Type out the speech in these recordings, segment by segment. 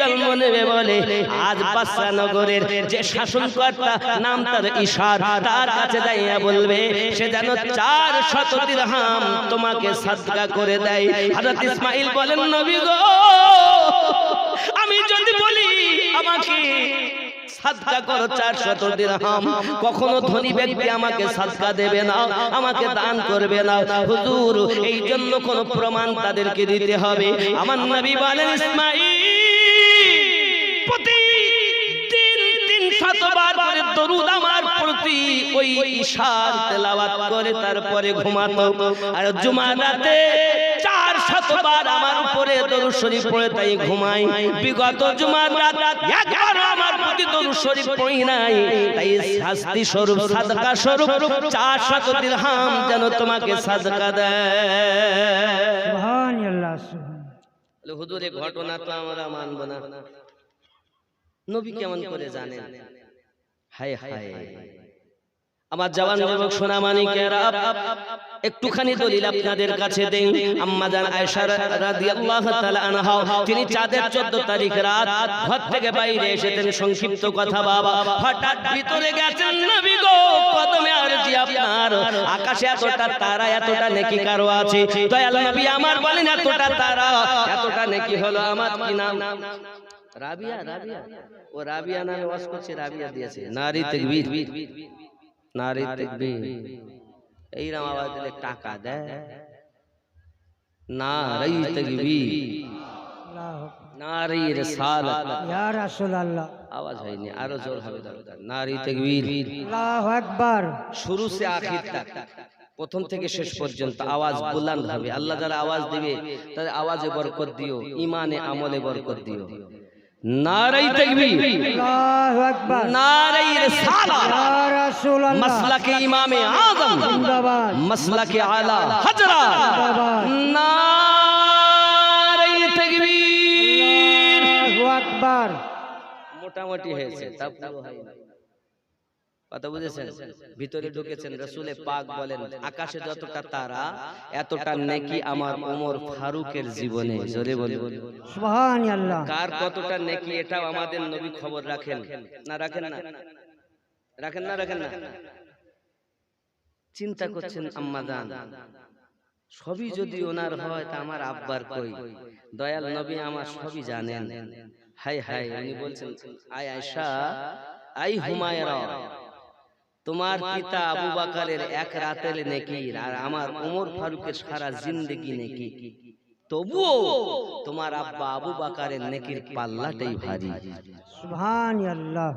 জন্ম নেবে বলে আজ বাদশা নগরের যে শাসনকর্তা নাম তার ঈশার তার কাছে যাইয়া বলবে সে যেন চার শত দিরহাম তোমাকে সাদকা করে দেয়। হযরত ইসমাইল বলেন নবী গো আমি যদি বলি আমাকে সাদকা করো দিরহাম। কখনো ধনী ব্যক্তি আমাকে সাদকা দেবে না আমাকে দান করবে না। হুজুর এই জন্য কোন প্রমাণ তাদেরকে দিতে হবে। আমার নবী বলেন ইসমাইল শতবার করে দরুদ আমার প্রতি ওই ঈশার তেলাওয়াত করে তারপরে ঘুমাতো। আর জুমার রাতে চার শতবার আমার উপরে দরুদ শরীফ পড়ে তাই ঘুমাই। বিগত জুমার রাত একবার আমার প্রতি দরুদ শরীফ পড়ি নাই। তাই শাস্তি স্বরূপ সাদকা স্বরূপ চার শত দিরহাম যেন তোমাকে সাদকা দেয়। সুবহানাল্লাহ সুবহান হুজুর ঘটনা তো আমরা মানব না। নবী কেমন করে জানেন? হায় হায় আমার জওয়ান যুবক সোনা মানিকেরা একটুখানি দলিল আপনাদের কাছে দেন আম্মা জান আয়েশা রাদিয়াল্লাহু তাআলা আনহা। তিনি চাঁদের 14 তারিখ রাত ঘর থেকে বাইরে এসেছেন সংক্ষিপ্ত কথা বাবা। হঠাৎ ভিতরে গেছেন নবী গো কদমে আরজি আপনার। আকাশে এতটা তারা এতটা নেকি কারও আছে। দয়াল নবী আমার বলেন এতটা তারা এতটা নেকি হলো আমার কি নাম? রাবিয়া রাবিয়া ও রাবিয়া নামে ওয়াজ করছে রাবিয়া দিয়েছে। নারী তাকবীর। নারী তাকবীর। এইরকম আওয়াজ দিলে টাকা দেয়। নারী তাকবীর। নারী রিসালাত। ইয়া রাসূলুল্লাহ। আওয়াজ হয়নি আরও জোর হবে দরকার। নারী তাকবীর। আল্লাহু আকবার। শুরু সে আখির তক। প্রথম থেকে শেষ পর্যন্ত আওয়াজ বুলন্দ হবে। আল্লাহ যারা আওয়াজ দিবে। তাদের আওয়াজে বরকত দিও। ইমানে আমলে বরকত দিও। নারী তাকবীর আল্লাহু আকবার নারী রিসালাত ইয়া রাসূলুল্লাহ মাসলাকে ইমামে আজম জিন্দাবাদ মাসলাকে আলা হজরা জিন্দাবাদ নারী তাকবীর আল্লাহু আকবার মোটামুটি হয়েছে তা পুরো হয়নি কথা বুঝেছেন? ভিতরে ঢুকেছেন রসুলে পাক বলেন আকাশে যতটা তারা এতটা নেকি আমার ওমর ফারুকের জীবনে। জোরে বলে সুবহানাল্লাহ। কার কতটা নেকি এটাও আমাদের নবী খবর রাখেন। না রাখেন না? রাখেন না। রাখেন না চিন্তা করছেন আম্মা জান। সবই যদি ওনার হয় তা আমার আব্বার কই? দয়াল নবী আমার সবই জানেন। হাই হাই উনি বলছেন আয় আয়সা আই হুমায়রা। তোমার পিতা আবু বাকারের এক রাতের নেকি আর আমার ওমর ফারুকের সারা জিন্দেগি নেকি। তবুও তোমার আব্বা আবু বাকারের নেকির পাল্লাটাই ভারী। সুবহানাল্লাহ।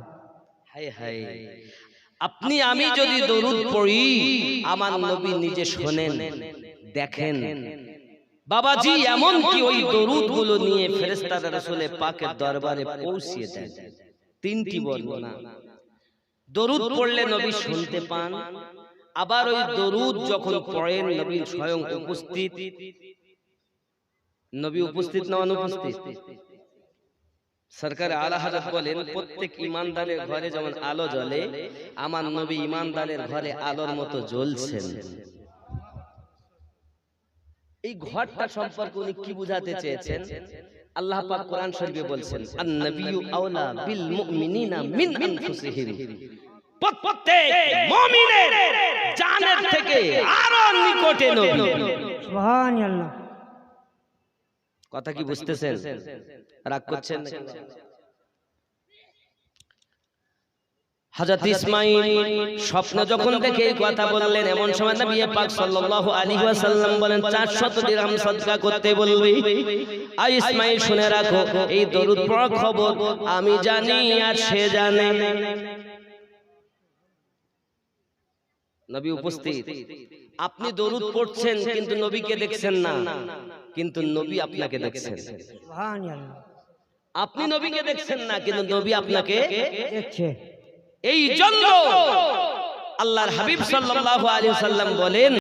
হায় হায়। আপনি আমি যদি দরুদ পড়ি আমার নবী নিজে শোনেন দেখেন। বাবাজি এমন কি ওই দরুদগুলো নিয়ে ফেরেস্তারা রসুলের পাকের দরবারে পৌঁছিয়ে দেন। তিনটি বর্ণনা। দরুদ পড়লে নবী শুনতে পান। আবার ওই দরুদ যখন পড়েন নবী স্বয়ং উপস্থিত। নবী উপস্থিত না অনুপস্থিত? সরকার আলা হযরত বলেন প্রত্যেক ইমানদারের ঘরে যেমন আলো জ্বলে আমার নবী ইমানদারের ঘরে আলোর মতো জ্বলছেন। এই ঘরটা সম্পর্কে উনি কি বুঝাতে চেয়েছেন? আল্লাহ পাক কোরআন শরীফে বলছেন আন-নাবিয়্যু আওলা বিল মুমিনিনা মিন আনফুসিহিম। প্রত্যেক মুমিনের জানের থেকে আরও নিকটে নবী। সুবহানাল্লাহ। কথা কি বুঝতেছেন? রাগ করছেন নাকি? হযরত ইসমাঈল স্বপ্ন যখন দেখে এই কথা বললেন এমন সময় নবী পাক সাল্লাল্লাহু আলাইহি ওয়াসাল্লাম বলেন 400 দিরহাম সদকা করতে বলবে? আর ইসমাঈল শুনে রাখো এই দরুদ পড়া খবর আমি জানি আর সে জানে। নবী উপস্থিত। আপনি দরুদ পড়ছেন কিন্তু নবীকে দেখছেন না। কিন্তু নবী আপনাকে দেখছেন। সুবহানাল্লাহ। আপনি নবীকে দেখছেন না কিন্তু নবী আপনাকে এই জন্য আল্লাহর হাবিব সাল্লাল্লাহু আলাইহি সাল্লাম বলেন